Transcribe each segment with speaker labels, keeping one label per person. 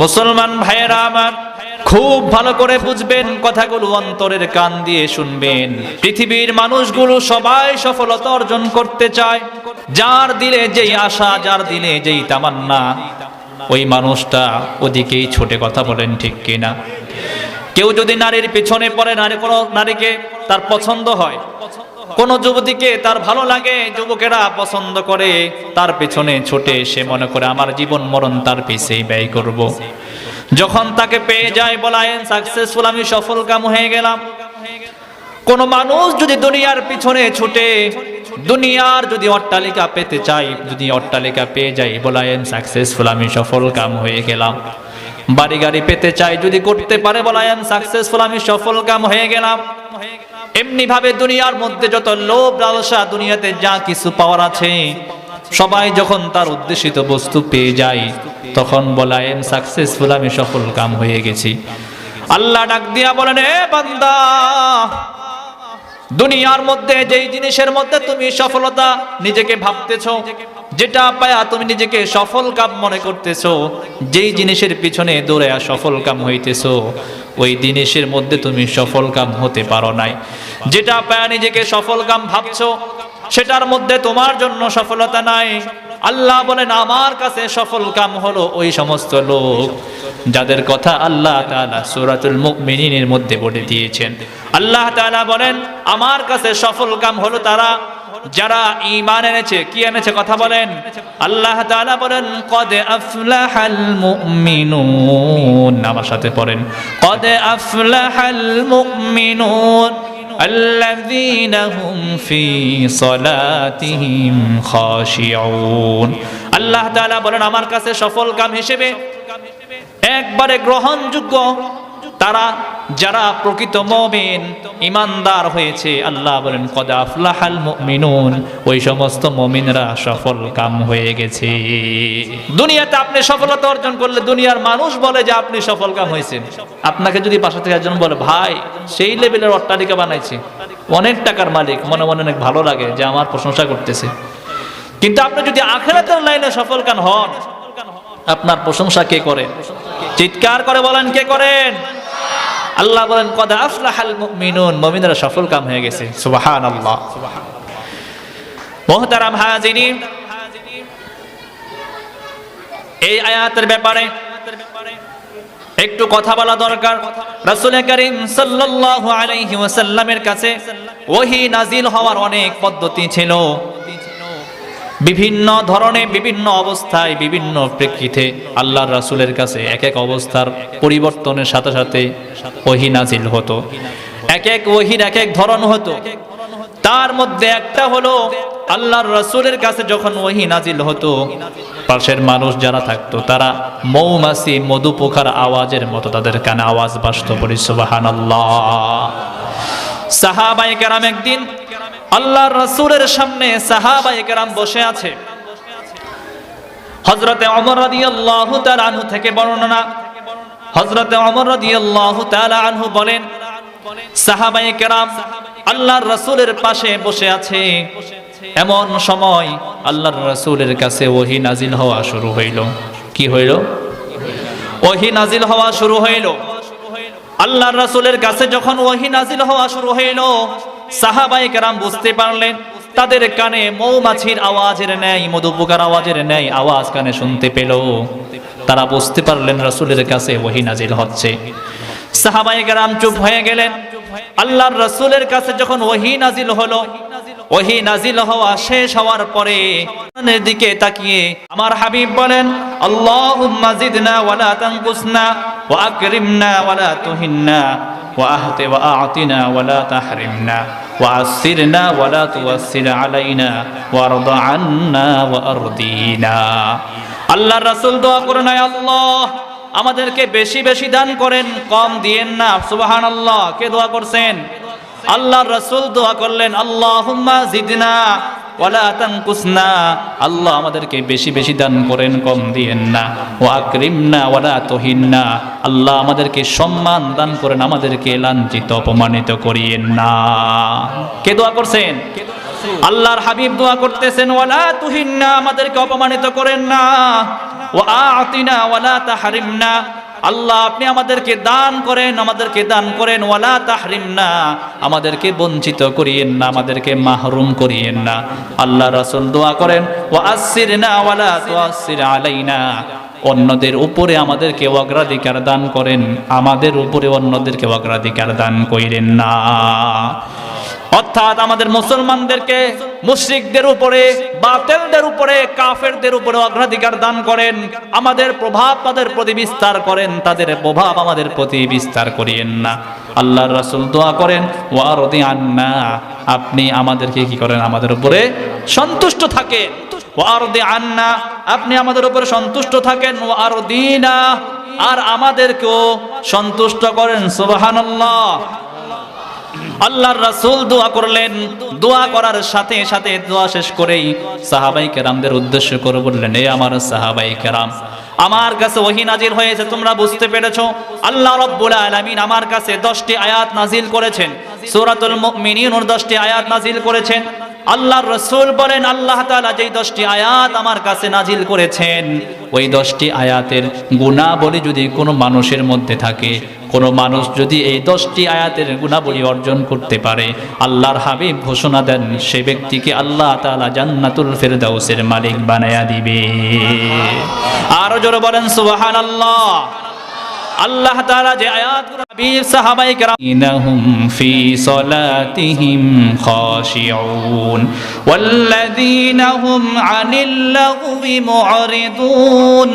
Speaker 1: মুসলমান ভাইয়েরা আমার, খুব ভালো করে বুঝবেন কথাগুলো অন্তরের কান দিয়ে শুনবেন। পৃথিবীর মানুষগুলো সবাই সফলতা অর্জন করতে চায়। যার দিলে যেই আশা, যার দিলে যেই তামান্না। ওই মানুষটা ওদিকেই ছোটে কথা বলেন ঠিক কিনা। কেউ যদি নারীর পিছনে পড়ে, নারী কোনো নারীকে তার পছন্দ হয় কোন যুবতীকে তার ভালো লাগে, যুবকেরা পছন্দ করে, তার পেছনে ছোটে সে মনে করে, আমার জীবন মরণ তার পিছেই ব্যয় করব। যখন তাকে পেয়ে যায় বলায় সাকসেসফুল আমি সফল কাম হয়ে গেলাম। কোন মানুষ যদি দুনিয়ার পিছনে ছুটে, দুনিয়ার যদি অট্টালিকা পেতে চাই যদি অট্টালিকা পেয়ে যাই বলায়েন সাকসেসফুল আমি সফল কাম হয়ে গেলাম। বাড়ি গাড়ি পেতে চাই যদি করতে পারে বলায়েন সাকসেসফুল আমি সফল কাম হয়ে গেলাম। এমনি ভাবে দুনিয়ার মধ্যে যত লোভ লালসা দুনিয়াতে যা কিছু পাওয়ার আছে, সবাই যখন তার উদ্দেশিত বস্তু পেয়ে যায়, তখন বলা, এম সাকসেসফুল আমি সফল কাম হয়ে গেছি। আল্লাহ ডাক দিয়া বলেন, এ বান্দা দুনিয়ার মধ্যে যেই জিনিসের মধ্যে তুমি সফলতা নিজেকে ভাবতেছ, যেটা পায়া তুমি নিজেকে সফল কাম মনে করতেছ, যেই জিনিসের পিছনে দৌড়ে সফল কাম হইতেছ, ওই জিনিসের মধ্যে তুমি সফল কাম হতে পারো নাই। যেটা পায়া নিজেকে সফল কাম ভাবছ, সেটার মধ্যে তোমার জন্য সফলতা নাই। আল্লাহ বলেন, আমার কাছে সফল কাম হলো ওই সমস্ত লোক যাদের কথা আল্লাহ তাআলা সূরাতুল মুমিনিনের মধ্যে বলে দিয়েছেন। আল্লাহ তাআলা বলেন, আমার কাছে সফল কাম হলো তারা, যারা ইমান এনেছে। কি এনেছে কথা বলেন? আল্লাহ বলেন, কদ আফলাহাল মুমিনুন। আমার সাথে পড়েন, কদ আফলাহাল মুমিনুন। الذين هم في صلاتهم خاشعون আল্লাহ তাআলা বলেন আমার কাছে সফল কাম হিসেবে একবারে গ্রহণযোগ্য তারা, যারা প্রকৃত মমিন, ইমানদার হয়েছে, আল্লাহ বলেন, কদা আফলাহাল মুমিনুন ওই সমস্ত মমিনরা সফল কাম হয়ে গেছে। দুনিয়াতে আপনি সফলতা অর্জন করলে দুনিয়ার মানুষ বলে যে আপনি সফল কাম হয়েছেন আপনাকে যদি পাশা থেকে একজন বলে, ভাই, সেই লেভেলের অট্টালিকা বানাইছে, অনেক টাকার মালিক, মনে মনে অনেক ভালো লাগে যে আমার প্রশংসা করতেছে। কিন্তু আপনি যদি আখেরাতের লাইনে সফল কান হন, আপনার প্রশংসা কে করেন চিৎকার করে বলেন, কে করেন? আল্লাহ বলেন, কদা আফলাহাল মুমিনুন। মুমিনরা সফল কাম হয়ে গেছে। সুবহানাল্লাহ। মুহতারাম হাজিরি এই আয়াতের ব্যাপারে একটু কথা বলা দরকার। রাসূল করিম সাল্লাল্লাহু আলাইহি ওয়াসাল্লামের কাছে ওহী নাজিল হওয়ার অনেক পদ্ধতি ছিল। বিভিন্ন ধরনের, বিভিন্ন অবস্থায়, বিভিন্ন প্রেক্ষিতে আল্লাহর রাসূলের কাছে এক এক অবস্থার পরিবর্তনের সাথে সাথে ওহী নাজিল হতো। এক এক ওহির এক এক ধরন হতো। তার মধ্যে একটা হলো আল্লাহর রাসূলের কাছে যখন ওহি নাজিল হতো, পাশের মানুষ যারা থাকতো, তারা মৌমাছি মধু পোখার আওয়াজের মতো তাদের কানে আওয়াজ বাসত বলি, সুবহানাল্লাহ। সাহাবায়ে কেরাম একদিন আল্লাহর রাসূলের সামনে সাহাবায়ে কেরাম বসে আছে। হযরতে ওমর রাদিয়াল্লাহু তাআলা আনহু থেকে বর্ণনা। হযরতে ওমর রাদিয়াল্লাহু তাআলা আনহু বলেন, সাহাবায়ে কেরাম, আল্লাহর রাসূলের পাশে বসে আছে। এমন সময় আল্লাহর রাসূলের কাছে ওহী নাজিল হওয়া শুরু হইল। কি হইল? ওহী নাজিল হওয়া শুরু হইল। আল্লাহর রাসূলের কাছে যখন ওহী নাজিল হওয়া শুরু হইল সাহাবায়ক রাম বুঝতে পারলেন, তাদের কানে মৌমাছির আওয়াজের ন্যায়, মধুপুকার আওয়াজের ন্যায় আওয়াজ কানে শুনতে পেল। তারা বুঝতে পারলেন, রাসুলের কাছে ওহি নাজিল হচ্ছে। সাহাবায়ক রাম চুপ হয়ে গেলেন। আল্লাহর রাসুলের কাছে যখন ওহি নাজিল হলো, ওহি নাজিল হওয়া শেষ হওয়ার পরে দিকে তাকিয়ে আমার হাবিব বলেন, আল্লাহুম্মা জিদনা ওয়ালা তানকুসনা ওয়া আকরিমনা ওয়ালা তুহিন্না ওয়া আহতি ওয়া আতিনা ওয়ালা তাহরিমনা। وعسرنا ولا توسر علينا وارض عنا وأرضينا আল্লাহর রাসূল দোয়া করেন আয় আল্লাহ আমাদেরকে বেশি বেশি দান করেন কম দিয়েন না সুবহানাল্লাহ কে দোয়া করছেন আল্লাহর রাসূল দোয়া করলেন আল্লাহুম্মা জিদনা ওয়ালা আল্লাহ আমাদেরকে বেশি বেশি দান করেন, কম দিয়েন না। ও আকরিমনা ওয়ালা তুহিন্না, আল্লাহ আমাদেরকে সম্মান দান করেন, আমাদেরকে লাঞ্ছিত, অপমানিত করিয়েন না। কে দোয়া করছেন? আল্লাহর হাবিব দোয়া করতেছেন, ওয়ালা তুহিন্না, আমাদেরকে অপমানিত করেন না। ওয়া আতিনা ওয়ালা তাহরিমনা আল্লাহ, আপনি আমাদেরকে দান করেন, আমাদেরকে দান করেন, ওয়ালা তাহরিম না। আমাদেরকে বঞ্চিত করিয়েন না, আমাদেরকে মাহরুম করিয়েন না। আল্লাহ রাসূল দোয়া করেন, ওয়া আসসিরনা ওয়ালা তুআসসির আলাইনা। অন্যদের উপরে আমাদেরকে অগ্রাধিকার দান করেন, আমাদের উপরে অন্যদেরকে অগ্রাধিকার দান কইরেন না। অর্থাৎ আমাদের মুসলমানদেরকে মুশরিকদের উপরে, বাতেলদের উপরে, কাফেরদের উপরে অগ্রাধিকার দান করেন। আমাদের প্রভাব তাদের প্রতি বিস্তার করেন, তাদের প্রভাব আমাদের প্রতি বিস্তার করিয়েন না। আল্লাহর রাসুল দোয়া করেন, ওয়ারদি আন্না আপনি আমাদেরকে কি করেন? আমাদের উপরে সন্তুষ্ট থাকেন। ওয়ারদি আন্না আপনি আমাদের উপরে সন্তুষ্ট থাকেন। ওয়ারদিনা আর আমাদেরকেও সন্তুষ্ট করেন। সুবহানাল্লাহ। আল্লাহর রাসূল দোয়া করলেন। দোয়া করার সাথে সাথে দোয়া শেষ করেই সাহাবাই কেরামদের উদ্দেশ্য করে বললেন, এ আমার সাহাবাই কেরাম, আমার কাছে ওহি নাজিল হয়েছে, তোমরা বুঝতে পেরেছ, আল্লাহ রব্বুল আলামিন আমার কাছে দশটি আয়াত নাজিল করেছেন। সূরাতুল মুমিনিনের দশটি আয়াত নাজিল করেছেন। আল্লাহর রসুল বলেন, আল্লাহ তাআলা যেই দশটি আয়াত আমার কাছে নাজিল করেছেন, ওই দশটি আয়াতের গুণাবলী যদি কোনো মানুষের মধ্যে থাকে, কোনো মানুষ যদি এই দশটি আয়াতের গুণাবলী অর্জন করতে পারে, আল্লাহর হাবিব ঘোষণা দেন, সে ব্যক্তিকে আল্লাহ তাআলা জান্নাতুল ফেরদাউসের মালিক বানায়া দিবে। আরও জোরে বলেন, সুবহানাল্লাহ। আল্লাহ তাআলা যে আয়াতগুলো হাবিব সাহাবায়ে কেরাম ইনাহুম ফি সালাতিহিম খাশিউন ওয়াল্লাযীনা হুম আনিল লাগwi মু'রিদুন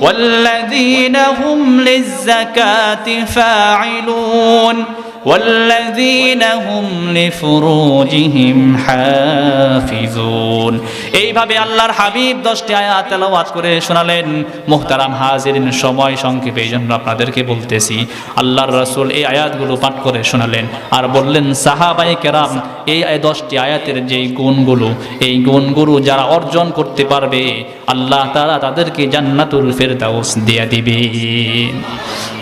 Speaker 1: والذين هم للزكاة فاعلون والذين هم لفروجهم حافظون এইভাবে আল্লাহর হাবিব দশটি আয়াত তেলাওয়াত করে শোনালেন মুহতারাম হাজিরিন সময় সংক্ষেপে এই জন্য আপনাদেরকে বলতেছি আল্লাহর রাসূল এই আয়াতগুলো পাঠ করে শোনালেন আর বললেন সাহাবাই কেরাম এই দশটি আয়াতের যেই গুণগুলো এই গুণগুলো যারা অর্জন করতে পারবে আল্লাহ তাআলা তাদেরকে জান্নাতুল ফেরদাউস দিয়ে দিবে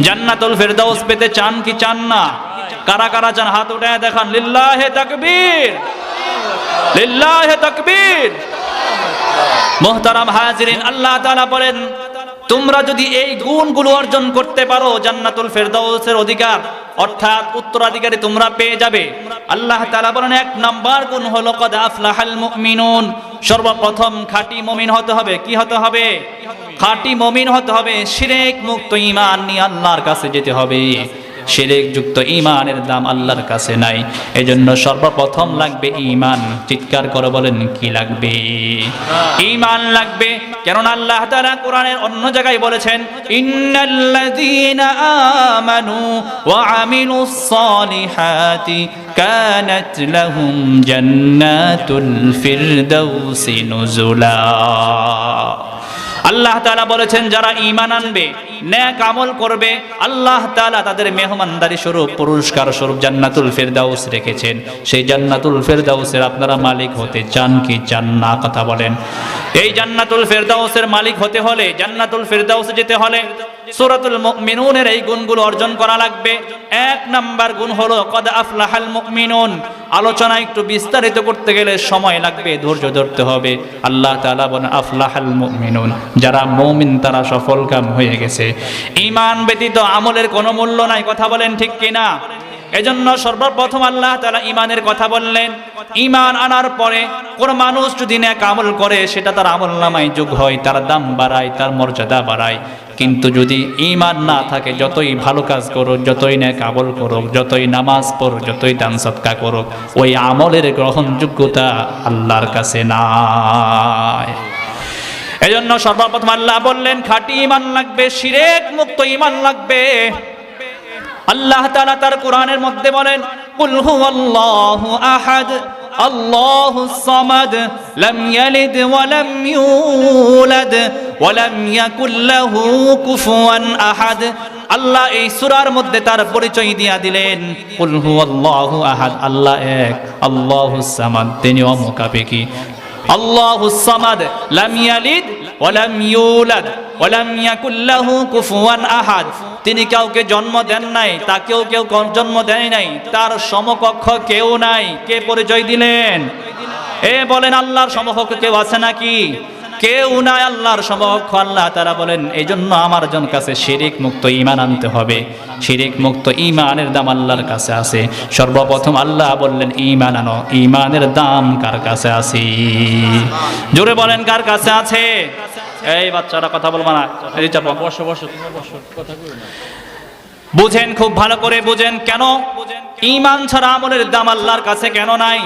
Speaker 1: জান্নাতুল ফেরদাউস পেতে চান কি চান না কারা কারা চান হাত উঠায় দেখান, লিল্লাহে তাকবীর লিল্লাহে তাকবীর। মোহতারাম হাজিরিন, আল্লাহ তাআলা বলেন, তোমরা যদি এই গুণগুলো অর্জন করতে পারো, জান্নাতুল ফেরদাউসের অধিকার, অর্থাৎ উত্তরাধিকারী তোমরা পেয়ে যাবে। আল্লাহ তাআলা বলেন, এক নাম্বার গুণ হলো, কদ আফলাহাল মুমিনুন সর্বপ্রথম খাঁটি মুমিন হতে হবে। কি হতে হবে? খাঁটি মুমিন হতে হবে। শিরক মুক্ত ঈমান নিয়ে আল্লাহর কাছে যেতে হবে। শিরেক যুক্ত ইমানের দাম আল্লাহর কাছে নাই। এজন্য সর্বপ্রথম লাগবে ইমান চিৎকার করে বলেন, কি লাগবে? ইমান লাগবে, কেননা আল্লাহ তাআলা কোরআনের অন্য জায়গায় বলেছেন, ইন্নাল্লাযীনা আমানু ওয়া আমিলুস সালিহাতি কানাত লাহুম জান্নাতুল ফিরদাউসি নুজুলা। আল্লাহ তাআলা বলেছেন, যারা ঈমান আনবে ন্যাক আমল করবে, আল্লাহ তালা তাদের মেহমানদারি স্বরূপ, পুরস্কার স্বরূপ জান্নাতুল ফেরদাউস রেখেছেন। সেই জান্নাতুল ফেরদাউসের আপনারা মালিক হতে চান কি চান না, কথা বলেন। এই জান্নাতুল ফেরদাউসের মালিক হতে হলে, জান্নাতুল ফেরদাউসে যেতে হলে সূরাতুল মুমিনুনের এই গুণগুলো অর্জন করা লাগবে। এক নাম্বার গুণ হলো, কদ আফলাহাল মুমিনুন আলোচনা একটু বিস্তারিত করতে গেলে সময় লাগবে, ধৈর্য ধরতে হবে। আল্লাহ তাআলা বলেন, আফলাহাল মুমিনুন যারা মুমিন, তারা সফল কাম হয়ে গেছে। ঈমান ব্যতীত আমলের কোনো মূল্য নাই, কথা বলেন ঠিক কিনা? এজন্য সর্বপ্রথম আল্লাহ তাআলা ইমানের কথা বললেন। ঈমান আনার পরে কোন মানুষ যদি নেক আমল করে, সেটা তার আমল নামায় যোগ হয়, তার দাম বাড়ায়, তার মর্যাদা বাড়ায়। কিন্তু যদি ঈমান না থাকে, যতই ভালো কাজ করুক, যতই নেক আমল করুক, যতই নামাজ পড়ুক, যতই দান সৎকা করুক, ওই আমলের গ্রহণযোগ্যতা আল্লাহর কাছে নাই। এজন্য সর্বপ্রথম আল্লাহ বললেন, খাঁটি ইমান লাগবে শিরেক মুক্ত ইমান লাগবে। আল্লাহ তাআলা তার কোরআনের মধ্যে বলেন, কুল হুয়াল্লাহু আহাদ আল্লাহুস সামাদ, লাম ইয়ালিদ ওয়া লাম ইউলাদ, ওয়া লাম ইয়াকুল লাহু কুফুয়ান আহাদ। আল্লাহ এই সূরার মধ্যে তার পরিচয় দিয়া দিলেন, কুল হুয়াল্লাহু আহাদ, আল্লাহ এক আল্লাহুস সামাদ, তিনি অমুখাপেক্ষী। আল্লাহুস সামাদ লাম ইয়ালিদ ওয়া লাম ইউলাদ ওয়া লাম ইয়াকুল কুফুয়ান আহাদ। তিনি কাউকে জন্ম দেন নাই, তাকেও কেউ জন্ম দেয় নাই, তার সমকক্ষ কেউ নাই। কে পরিচয় দিলেন? এ বলেন, আল্লাহর সমকক্ষ কেউ আছে নাকি? কেউ নাই আল্লাহর সমক্ষ আল্লাহ তারা বলেন এই জন্য আমার জন কাছে শিরিক মুক্ত ইমান আনতে হবে। শিরিক মুক্ত ইমানের দাম আল্লাহর কাছে আছে। সর্বপ্রথম আল্লাহ বললেন ইমান আনো। ইমানের দাম কার কাছে আছে? জোরে বলেন, কার কাছে আছে? এই বাচ্চারা কথা বলব না। বুঝেন, খুব ভালো করে বুঝেন কেন? ইমান ছাড়া আমলের দাম আল্লাহর কাছে কেন নাই?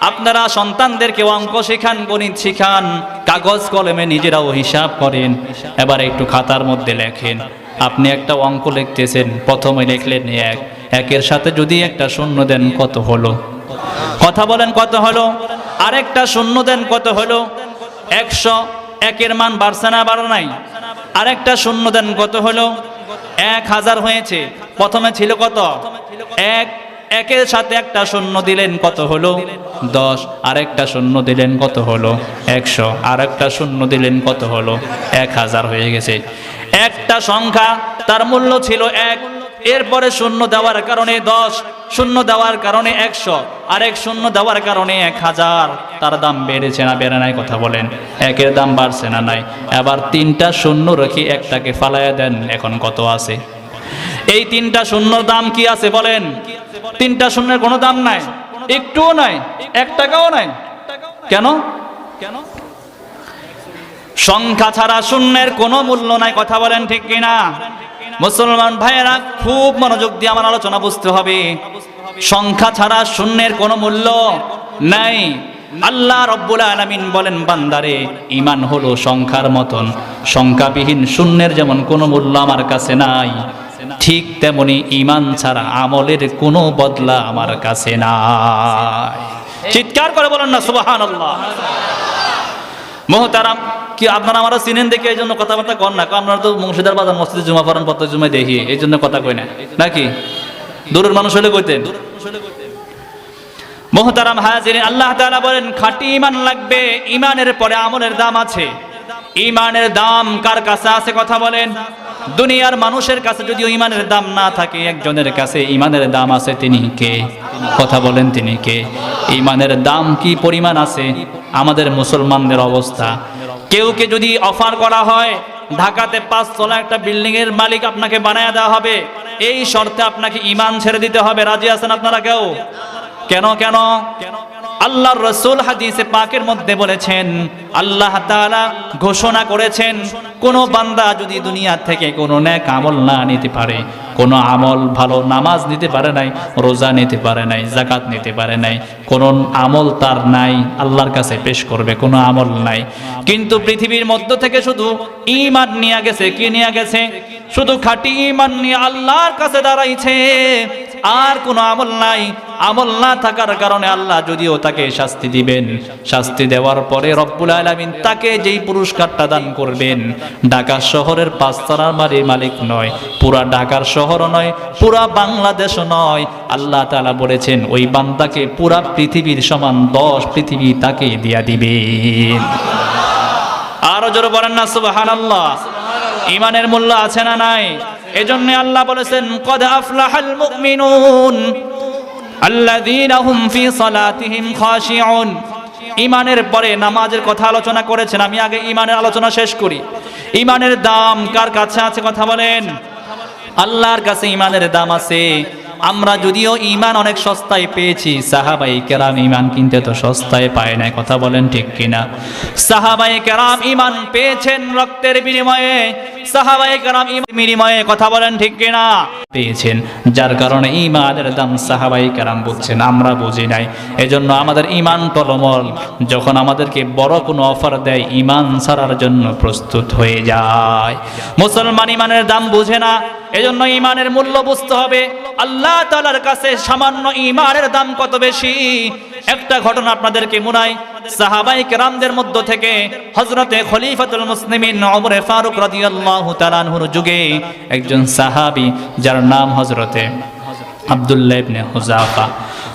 Speaker 1: আপনারা সন্তানদেরকে অঙ্ক শেখান, গণিত শিখান, কাগজ কলমে নিজেরাও হিসাব করেন। এবার একটু খাতার মধ্যে লেখেন। আপনি একটা অঙ্ক লিখতেছেন, প্রথমে লিখলেন এক। একের সাথে যদি একটা শূন্য দেন, কত হলো? কথা বলেন, কত হলো? আরেকটা শূন্য দেন, কত হলো? একশো। একের মান বাড়ছে না, বাড়ো নাই? আরেকটা শূন্য দেন, কত হলো? এক হাজার হয়েছে। প্রথমে ছিল কত? এক। একের সাথে একটা শূন্য দিলেন কত হলো? দশ। আরেকটা শূন্য দিলেন কত হলো? একশো। আরেকটা শূন্য দিলেন কত হলো? এক হাজার হয়ে গেছে। একটা সংখ্যা তার মূল্য ছিল এক। এরপরে শূন্য দেওয়ার কারণে দশ, শূন্য দেওয়ার কারণে একশো আর এক শূন্য দেওয়ার কারণে এক হাজার। তার দাম বেড়েছে না, বেড়ে নাই কথা বলেন। একের দাম বাড়ছে না, নাই। এবার তিনটা শূন্য রেখে একটাকে ফালাইয়া দেন, এখন কত আছে? এই তিনটা শূন্যর দাম কি আছে বলেন? তিনটা শূন্যের কোনো দাম নাই। একটুও নাই, এক টাকাও নাই। কেন? কেন সংখ্যা ছাড়া শূন্যের কোনো মূল্য নাই, কথা বলেন ঠিক কিনা? মুসলমান ভাইয়েরা, খুব মনোযোগ দিয়ে আমার আলোচনা বুঝতে হবে। সংখ্যা ছাড়া শূন্যের কোনো মূল্য নাই। আল্লাহ রব্বুল আলামিন বলেন, বান্দারে ইমান হলো সংখ্যার মতন। সংখ্যাবিহীন শূন্যের যেমন কোনো মূল্য আমার কাছে নাই। ঠিক তেমনি ইমান ছাড়া আমলের কোনো বদলা আমার কাছে নাই। চিৎকার করে বলেন না, সুবহানাল্লাহ। মোহতারাম, কি আপনারা আমারও চিনেন দেখে, এই জন্য কথাবার্তা কর না। আপনারা তো মুর্শিদার বাজার, মসজিদে জমা পড়েন প্রত্যেক জুমায় দেখি, এই জন্য কথা কই না। নাকি? দূরের মানুষ হলে কইতেন মোহতারাম হাজির আল্লাহ তাআলা বলেন, খাঁটি ইমান লাগবে ইমানের পরে আমলের দাম আছে। ইমানের দাম কার কাছে আছে কথা বলেন? দুনিয়ার মানুষের কাছে যদিও ইমানের দাম না থাকে, একজনের কাছে ইমানের দাম আছে তিনি কে? কথা বলেন তিনি কে? ইমানের দাম কি পরিমাণ আছে? আমাদের মুসলমানদের অবস্থা। কেউকে যদি অফার করা হয়, ঢাকাতে পাঁচতলা একটা বিল্ডিং এর মালিক আপনাকে বানায় দেওয়া হবে, এই শর্তে আপনাকে ইমান ছেড়ে দিতে হবে। রাজি আছেন আপনারা কেউ? কেন কেন? আল্লাহর রসুল হাদিসে পাকের মধ্যে বলেছেন, আল্লাহ তাআলা ঘোষণা করেছেন, কোন বান্দা যদি দুনিয়া থেকে কোনো ন্যাক আমল না নিতে পারে, কোনো আমল ভালো নামাজ নিতে পারে নাই, রোজা নিতে পারে নাই জাকাত নিতে পারে নাই, কোন আমল তার নাই, আল্লাহর কাছে পেশ করবে, কোনো আমল নাই। কিন্তু পৃথিবীর মধ্য থেকে শুধু ইমান নিয়ে গেছে, কি নিয়ে গেছে? শুধু খাঁটি ইমান নিয়ে আল্লাহর কাছে দাঁড়াইছে আর কোনো আমল নাই। আমল না থাকার কারণে আল্লাহ যদিও তাকে শাস্তি দিবেন। শাস্তি দেওয়ার পরে রব্বুল আলামিন তাকে যেই পুরস্কারটা দান করবেন ঢাকা শহরের পাঁচতলার বাড়ির মালিক নয়, পুরা ঢাকার শহরও নয়, পুরা বাংলাদেশ নয়। আল্লাহ তালা বলেছেন, ওই বান্দাকে পুরা পৃথিবীর সমান দশ পৃথিবী তাকে দিয়া দিবেন। আরও জোরে বলেন না, সুবহানাল্লাহ। ইমানের মূল্য আছে না নাই? এজন্য আল্লাহ বলেছেন, কদ আফলাহাল মুমিনুন আল্লাযীনা হুম ফি সালাতিহিম খাশিউন। ইমানের পরে নামাজের কথা আলোচনা করেছেন, আমি আগে ইমানের আলোচনা শেষ করি। ইমানের দাম কার কাছে আছে কথা বলেন? আল্লাহর কাছে ইমানের দাম আছে। আমরা যদিও ইমান অনেক সস্তায় পেয়েছি সাহাবাই কেরাম ইমান কিনতে তো সস্তায় পায় না কথা বলেন ঠিক কিনা? সাহাবাই কেরাম ইমান পেয়েছেন রক্তের বিনিময়ে কেরাম ইমান বিনিময়ে কথা বলেন, ঠিক কিনা? পেয়েছেন, যার কারণে দাম সাহাবাই কেরাম আমরা বুঝি নাই। এজন্য আমাদের যখন আমাদেরকে বড় কোনো অফার দেয় ছাড়ার জন্য প্রস্তুত হয়ে যায়। মুসলমান ইমানের দাম বুঝে না, এজন্য ইমানের মূল্য বুঝতে হবে। আল্লাহ তালার কাছে সামান্য ইমানের দাম কত বেশি? একটা ঘটনা আপনাদেরকে মুনাই সাহাবাই কেরামদের মধ্য থেকে হজরতে খলিফাতুল মুসলিমিন ওমরে ফারুক রাদিয়াল্লাহু তাআলার যুগে একজন সাহাবী, যার নাম হজরতে আব্দুল্লাহ ইবনে হুজাফা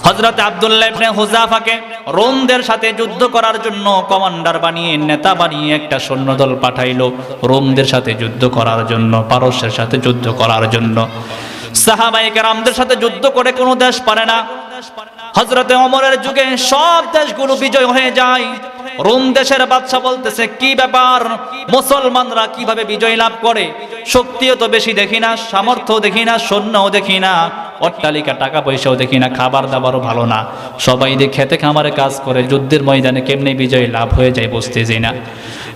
Speaker 1: হজরত আব্দুল্লাহ ইবনে হুজাফাকে রোমদের সাথে যুদ্ধ করার জন্য কমান্ডার বানিয়ে, নেতা বানিয়ে একটা সৈন্যদল পাঠাইলো রোমদের সাথে যুদ্ধ করার জন্য, পারস্যের সাথে যুদ্ধ করার জন্য। সাহাবাই কেরামদের সাথে যুদ্ধ করে কোনো দেশ পারে না। হজরতে অমরের যুগে সব দেশগুলো বিজয় হয়ে যায়। রোম দেশের বাদশা বলতেছে, কি ব্যাপার? মুসলমানরা কীভাবে বিজয় লাভ করে? শক্তিও তো বেশি দেখি না সামর্থ্য দেখি না, সৈন্যও দেখি না। অট্টালিকা, টাকা পয়সাও দেখি না, খাবার দাবারও ভালো না। সবাই দিয়ে খেতে খামারে কাজ করে, যুদ্ধের ময়দানে কেমনি বিজয় লাভ হয়ে যায় বুঝতেছি না।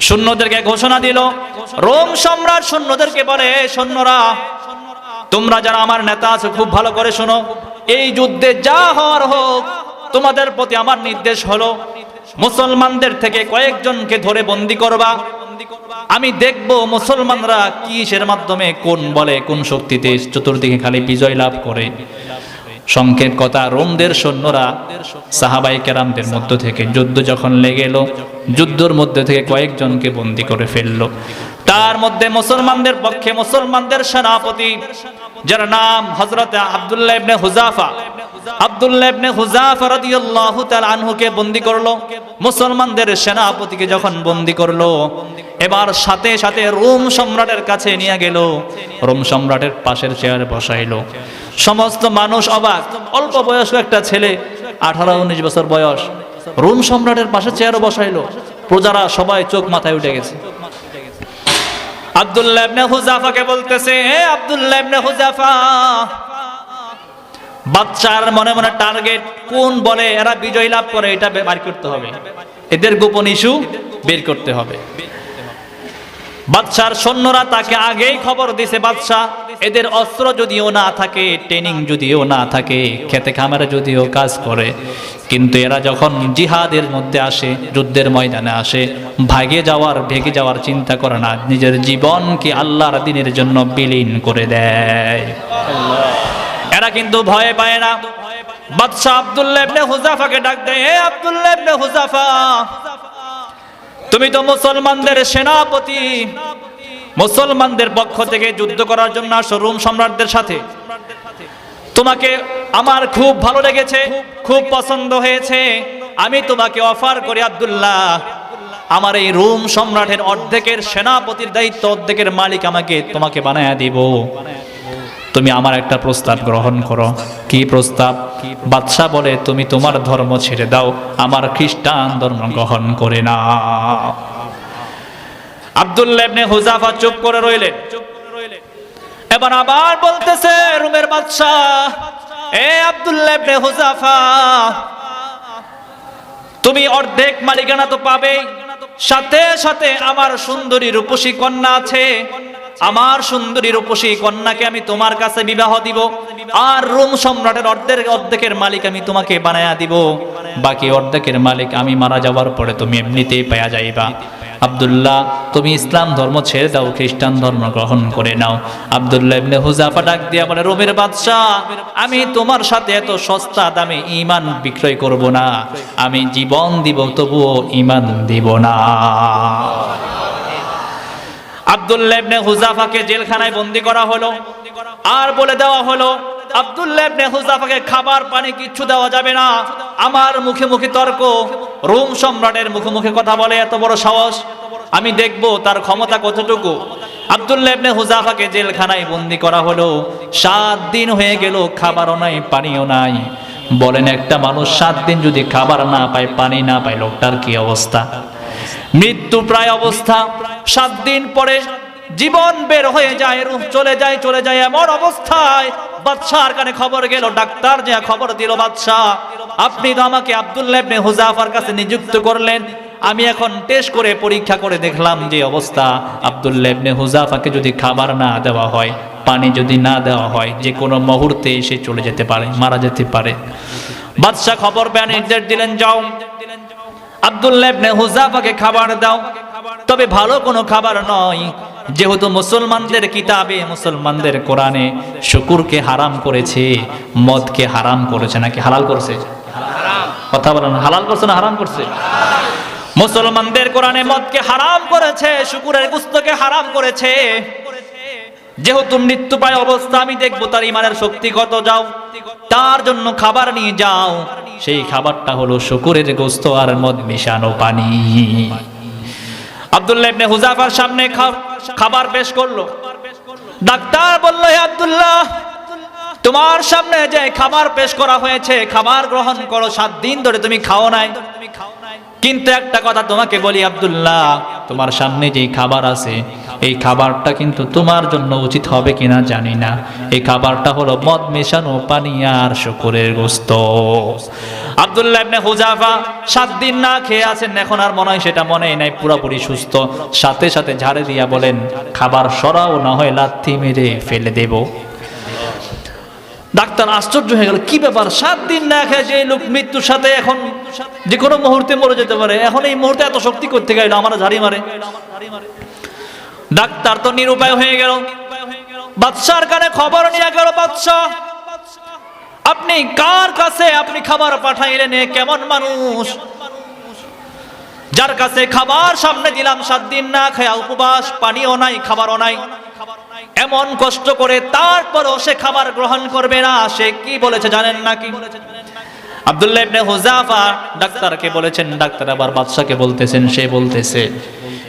Speaker 1: সৈন্যদেরকে ঘোষণা দিল, রোম সম্রাট সৈন্যদেরকে বলে, সৈন্যরা, তোমরা যারা আমার নেতা আছো, খুব ভালো করে শোনো। এই যুদ্ধে যা হওয়ার হোক, তোমাদের প্রতি আমার নির্দেশ হলো, মুসলমানদের থেকে কয়েকজনকে ধরে বন্দি করবা। আমি দেখব মুসলমানরা কিসের মাধ্যমে কোন বলে, কোন শক্তিতে চতুর্দিকে খালি বিজয় লাভ করে। সংক্ষেপ কথা রোমদের সৈন্যরা, সাহাবাই কেরামদের মধ্য থেকে যুদ্ধ যখন লেগে এলো, যুদ্ধর মধ্যে থেকে কয়েকজনকে বন্দি করে ফেলল। তার মধ্যে মুসলমানদের পক্ষে মুসলমানদের সেনাপতি, যার নাম হজরত আব্দুল্লাহ ইবনে হুজাফা আনহুকে বন্দি করল, মুসলমানদের সেনাপতিকে যখন বন্দি করল, এবার সাথে সাথে সম্রাটের কাছে নিয়ে গেল, রোম সম্রাটের পাশের চেয়ারে বসাইলো। সমস্ত মানুষ অবাক, অল্প বয়স্ক একটা ছেলে, আঠারো উনিশ বছর বয়স, রোম সম্রাটের পাশে চেয়ারে বসাইলো। প্রজারা সবাই চোখ মাথায় উঠে গেছে। হুজাফাকে বলতেছে হুজাফা বাচ্চার মনে মনে টার্গেট কোন বলে এরা বিজয় লাভ করে, এটা বের করতে হবে। এদের গোপন ইস্যু বের করতে হবে। বাদশার সৈন্যরা তাকে আগেই খবর দিছে, বাদশাহ, এদের অস্ত্র যদিও না থাকে ট্রেনিং যদিও না থাকে, খেতে খামারে যদিও কাজ করে, কিন্তু এরা যখন জিহাদের মধ্যে আসে, যুদ্ধের ময়দানে আসে, ভাগে যাওয়ার, ভেগে যাওয়ার চিন্তা করে না, নিজের জীবনকে আল্লাহর দিনের জন্য বিলীন করে দেয়। এরা কিন্তু ভয় পায় না। বাদশাহ আব্দুল্লাহ হুজাফাকে ডাক দেয় হে আব্দুল্লাহ হুজাফা তুমি তো মুসলমানদের সেনাপতি। মুসলমানদের পক্ষ থেকে যুদ্ধ করার জন্য আসো রোম সম্রাটদের সাথে। তোমাকে আমার খুব ভালো লেগেছে, খুব পছন্দ হয়েছে। আমি তোমাকে অফার করি আব্দুল্লাহ, আমার এই রোম সম্রাটের অর্ধেকের সেনাপতির দায়িত্ব, অর্ধেকের মালিক আমাকে তোমাকে বানায়া দিব। তুমি আমার একটা প্রস্তাব গ্রহণ করো। কি প্রস্তাব? বাদশাহ বলে, তুমি তোমার ধর্ম ছেড়ে দাও, আমার খ্রিস্টান ধর্ম গ্রহণ করে না হুজাফা চুপ করে রইলেন। এবার আবার বলতেছে রুমের বাদশাহ, এ আব্দুল্লাহ হুজাফা তুমি অর্ধেক মালিকানা তো পাবেই, সাথে সাথে আমার সুন্দরী রূপসী কন্যা আছে আমার সুন্দরী রূপসী কন্যাকে আমি তোমার কাছে বিবাহ দিব, আর রোম সম্রাটের অর্ধেক, অর্ধেকের মালিক আমি তোমাকে বানায়া দিব। বাকি অর্ধেকের মালিক আমি মারা যাওয়ার পরে তুমি এমনিতেই পাওয়া যাইবা। আব্দুল্লাহ, তুমি ইসলাম ধর্ম ছেড়ে দাও, খ্রিস্টান ধর্ম গ্রহণ করে নাও। আব্দুল্লাহ ইবনে হুজাফা ডাক দিয়া বলে, রোমের বাদশাহ, আমি তোমার সাথে এত সস্তা দামে ঈমান বিক্রয় করব না। আমি জীবন দিব, তবুও ঈমান দিব না। আব্দুল্লাহ ইবনে হুজাফাকে জেলখানায় বন্দি করা হলো। আর বলে দেওয়া হলো, আব্দুল্লাহ ইবনে হুজাফাকে খাবার, পানি কিচ্ছু দেওয়া যাবে না। আমার মুখে মুখে তর্ক, রোম সম্রাটের মুখে মুখে কথা বলে, এত বড় সাহস। আমি দেখব তার ক্ষমতা কতটুকু। আব্দুল্লাহ ইবনে হুজাফাকে জেলখানায় বন্দি করা হলো। সাত দিন হয়ে গেল, খাবারও নাই, পানিও নাই। বলেন একটা মানুষ সাত দিন যদি খাবার না পায়, পানি না পায়, লোকটার কি অবস্থা? মৃত্যু প্রায় অবস্থা। সাত দিন পরে জীবন বের হয়ে যায় রূহ চলে যায় চলে যায় এমন অবস্থায়। বাদশার কানে খবর গেল, ডাক্তার যে খবর দিল বাদশাহ, আপনি তো আমাকে আব্দুল্লাহ ইবনে হুজাফার কাছে নিযুক্ত করলেন। আমি এখন টেস্ট করে পরীক্ষা করে দেখলাম যে অবস্থা। আব্দুল্লাহ ইবনে হুজাফাকে যদি খাবার না দেওয়া হয়, পানি যদি না দেওয়া হয়, যে কোনো মুহূর্তে এসে চলে যেতে পারে, মারা যেতে পারে। বাদশাহ খবর পেয়ে দিলেন, যাও। আব্দুল্লাহ ইবনে হুজাফাকে খাবার দাও। তবে ভালো কোনো খাবার নয়, যেহেতু মুসলমানদের কিতাবে, মুসলমানদের কোরআনে শুকুরকে হারাম করেছে, মদকে হারাম করেছে, নাকি হালাল করছে? কথা বলেন, হালাল করছে না হারাম করছে? মুসলমানদের কোরআনে মদকে হারাম করেছে, শুকুরের গুস্তকে হারাম করেছে। যেহেতু মৃত্যু পায় অবস্থা, আমি দেখব তার ইমানের শক্তি কত, যাও। তার জন্য খাবার নিয়ে যাও। সেই খাবারটা হলো শুকুরের গোস্ত আর মদ মিশানো পানি। আব্দুল্লাহ হুজাফার সামনে খাবার পেশ করল। ডাক্তার বলল, হে আব্দুল্লাহ, তোমার সামনে যে খাবার পেশ করা হয়েছে, খাবার গ্রহণ করো, সাত দিন ধরে তুমি খাও নাই। কিন্তু একটা কথা তোমাকে বলি, আব্দুল্লাহ, তোমার সামনে যে খাবার আছে এই খাবারটা কিন্তু তোমার জন্য উচিত হবে কিনা জানি না। এই খাবারটা হলো মদ মেশানো, পানি আর শুকুরের গোস্ত। আব্দুল্লাহ ইবনে হুজাফা সাত দিন না খেয়ে আছেন, এখন আর মনে হয় সেটা মনেই নাই, পুরোপুরি সুস্থ। সাথে সাথে ঝাড়ে দিয়া বলেন, খাবার সরাও, না হয় লাথি মেরে ফেলে দেবো। ডাক্তার আশ্চর্য হয়ে গেল, কি ব্যাপার? সাত দিন না খেয়ে যে লোক মৃত্যুর সাথে এখন যে কোনো মুহূর্তে মরে যেতে পারে, এখন এই মুহূর্তে এত শক্তি করতে গেল আমার ঝাড়ি মারে। ডাক্তার তো নিরুপায় হয়ে গেল। বাদশার কানে খবর নিয়ে গেল বাদশাহ। আপনি কার কাছে আপনি খাবার পাঠাইলেন কেমন মানুষ? যার কাছে খাবার সামনে দিলাম সাত দিন না খায়া উপবাস, পানিও নাই, খাবারও নাই। এমন কষ্ট করে তারপরও সে খাবার গ্রহণ করবে না, সে কি বলেছে জানেন না নাকি? আব্দুল্লাহ ইবনে হুজাফা ডাক্তারকে বলেছেন, ডাক্তার আবার বাদশাকে বলতেছেন, সে বলতেছে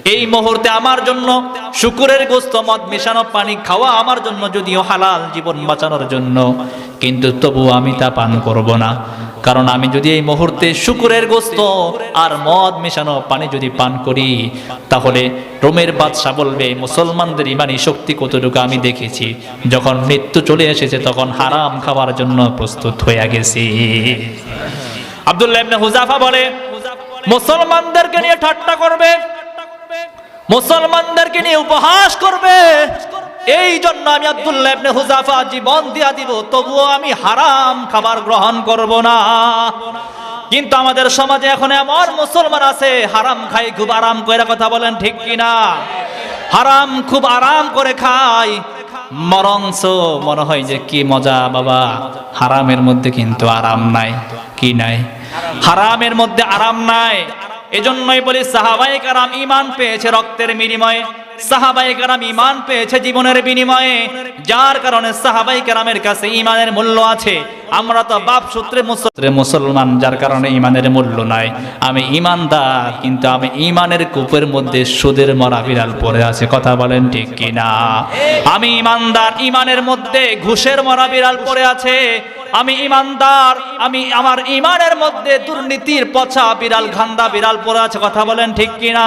Speaker 1: এই মুহূর্তে আমার জন্য শুকুরের গোস্ত, মদ মেশানো, পানি খাওয়া আমার জন্য যদিও হালাল জীবন বাঁচানোর জন্য। কিন্তু তবু আমি তা পান করব না। কারণ আমি যদি এই মুহূর্তে শুকুরের গোস্ত আর মদ মেশানো, পানি যদি পান করি, তাহলে রোমের বাদশাহ বলবে, মুসলমানদের ইমানি শক্তি কতটুকু আমি দেখেছি। যখন মৃত্যু চলে এসেছে, তখন হারাম খাওয়ার জন্য প্রস্তুত হয়ে গেছি। আব্দুল্লাহ হুজাফা বলে, মুসলমানদেরকে নিয়ে ঠাট্টা করবে মুসলমানদেরকে নিয়ে উপহাস করবে। এই জন্য আমি আব্দুল্লাহ হুজাফা জীবন দিয়া দিব, তবুও আমি হারাম খাবার গ্রহণ করব না। কিন্তু আমাদের সমাজে এখন এমন মুসলমান আছে, হারাম খাই খুব আরাম করে কথা বলেন ঠিক কিনা? হারাম খুব আরাম করে খায়। মরংস মনে হয় যে কি মজা বাবা, হারামের মধ্যে কিন্তু আরাম নাই, কি নাই? হারামের মধ্যে আরাম নাই। এজন্যই বলি সাহাবাই কারাম ইমান পেয়েছে রক্তের বিনিময়ে সাহাবাই কারাম ইমান পেয়েছে জীবনের বিনিময়ে, যার কারণে সাহাবাই কারামের কাছে ইমানের মূল্য আছে। আমরা তো বাপ সূত্রে মুসলমান, যার কারণে ইমানের মূল্য নাই। আমি ইমানদার কিন্তু আমি ইমানের কূপের মধ্যে সুদের মরা বিড়াল পড়ে আছে, কথা বলেন ঠিক কিনা? আমি ইমানদার ইমানের মধ্যে ঘুষের মরা বিড়াল পড়ে আছে। আমি ইমানদার, আমি আমার ইমানের মধ্যে দুর্নীতির পচা বিড়াল, ঘান্দা বিড়াল পড়ে আছে, কথা বলেন ঠিক কিনা?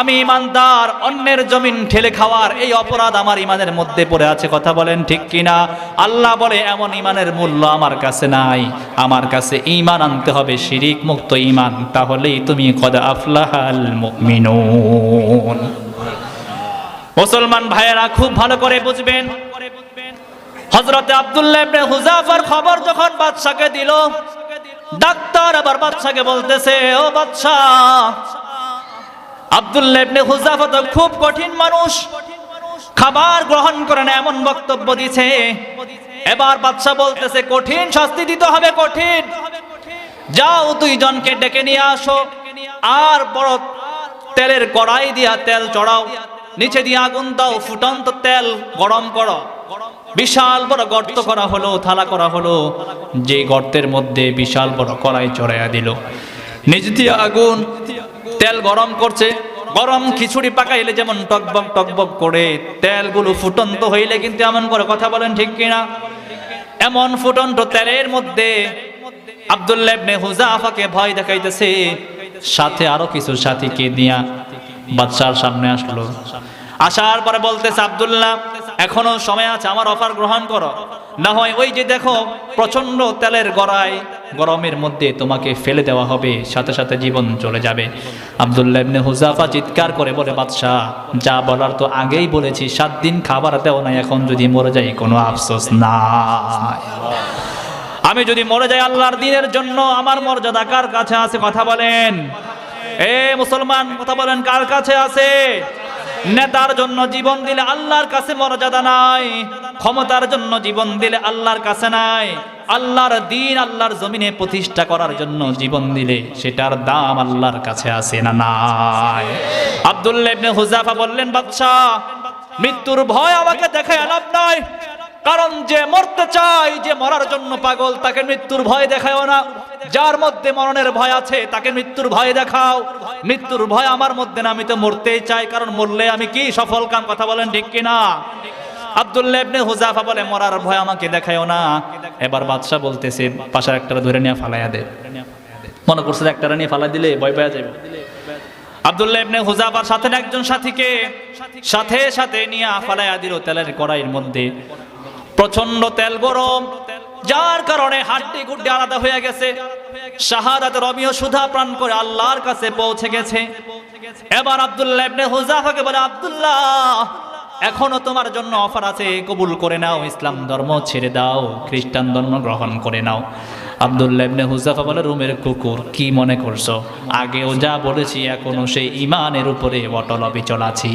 Speaker 1: আমি ইমানদার, অন্যের জমিন ঠেলে খাওয়ার এই অপরাধ আমার ইমানের মধ্যে পড়ে আছে, কথা বলেন ঠিক কিনা? আল্লাহ বলে, এমন ইমানের মূল্য আমার কাছে নাই। আমার কাছে ইমান আনতে হবে, শিরিক মুক্ত ইমান তাহলেই তুমি কদ আফলাহাল মুমিনুন। মুসলমান ভাইয়েরা, খুব ভালো করে বুঝবেন হজরতে আব্দুল্লাহ ইবনে হুজাফার খবর যখন বাদশাকে দিল, ডাক্তার আবার বাদশাকে বলতেছে, ও বাদশাহ আব্দুল্লাহ ইবনে হুজাফা তো খুব কঠিন মানুষ। খাবার গ্রহণ করে না এমন বক্তব্য দিছে। এবার বাদশা বলতেছে, কঠিন শাস্তি দিতে হবে, কঠিন। যাও দুইজনকে ডেকে নিয়ে আসো। আর বড় তেলের কড়াই দিয়া তেল চড়াও। নিচে দিয়ে আগুন দাও, ফুটন্ত তেল গরম করো। বিশাল বড় গর্ত করা হলো, থালা করা হলো। যে গর্তের মধ্যে বিশাল বড় কড়াই চড়াইয়া দিল। নিচ দিয়ে আগুন, তেল গরম করছে। গরম খিচুড়ি পাকাইলে যেমন টকবক টকবক করে, তেলগুলো ফুটন্ত হইলে কিন্তু এমন করে কথা বলেন ঠিক কিনা? এমন ফুটন্ত তেলের মধ্যে আব্দুল্লাহ ইবনে হুজাফাকে ভয় দেখাইতেছে। সাথে আরও কিছু সাথীকে দিয়া বাদশার সামনে আসলো। আসার পরে বলতেছে, আব্দুল্লাহ এখনও সময় আছে, আমার অফার গ্রহণ করো। না হয় ওই যে দেখো প্রচণ্ড তেলের গড়ায় গরমের মধ্যে তোমাকে ফেলে দেওয়া হবে, সাথে সাথে জীবন চলে যাবে। আব্দুল্লাহ হুজাফা চিৎকার করে বলে বাদশাহ যা বলার তো আগেই বলেছি, সাত দিন খাবার দেও না, এখন যদি মরে যাই, কোনো আফসোস নাই। আমি যদি মরে যাই আল্লাহর দিনের জন্য, আমার মর্যাদা কার কাছে আছে? কথা বলেন। এ মুসলমান, কথা বলেন, কার কাছে আছে? নেতার জন্য জীবন দিলে আল্লাহর কাছে মর্যাদা নাই, ক্ষমতার জন্য জীবন দিলে আল্লাহর কাছে নাই, আল্লাহর দিন আল্লাহর জমিনে প্রতিষ্ঠা করার জন্য জীবন দিলে সেটার দাম আল্লাহর কাছে আছে না নাই? আব্দুল্লাহ ইবনে হুজাফা বললেন, বাদশাহ, মৃত্যুর ভয় আমাকে দেখে লাভ নয় কারণ যে মরতে চায়, যে মরার জন্য পাগল, তাকে মৃত্যুর ভয় দেখাও না। যার মধ্যে মরণের ভয় আছে, তাকে মৃত্যুর ভয় দেখাও। মৃত্যুর ভয় আমার মধ্যে না, আমি তো মরতেই চাই, কারণ মরলে আমি কি সফল কাম, কথা বলেন ঠিক কিনা? আব্দুল্লাহ ইবনে বলে, মরার ভয় আমাকে দেখায়ও না। এবার বলতেছে ধরে নিয়ে মনে করছে নিয়ে ফালাই দিলে ভয় যাবে। সাথে একজন সাথীকে সাথে সাথে নিয়ে ফালাইয়া দিল তেলের কড়াইয়ের মধ্যে। প্রচণ্ড তেল গরম, যার কারণে হাড্ডি গুড্ডি আলাদা হয়ে গেছে। শাহাদাত রমিও সুধা প্রাণ করে আল্লাহর কাছে পৌঁছে গেছে। এবার আব্দুল্লাহ ইবনে হুজাফাকে বলে, আব্দুল্লাহ, এখনও তোমার জন্য অফার আছে, কবুল করে নাও, ইসলাম ধর্ম ছেড়ে দাও, খ্রিস্টান ধর্ম গ্রহণ করে নাও। আব্দুল্লাহ ইবনে হুজাফা বলে, রুমের কুকুর, কি মনে করছ? আগেও যা বলেছি, এখনও সেই ইমানের উপরে অটল অবিচল আছি।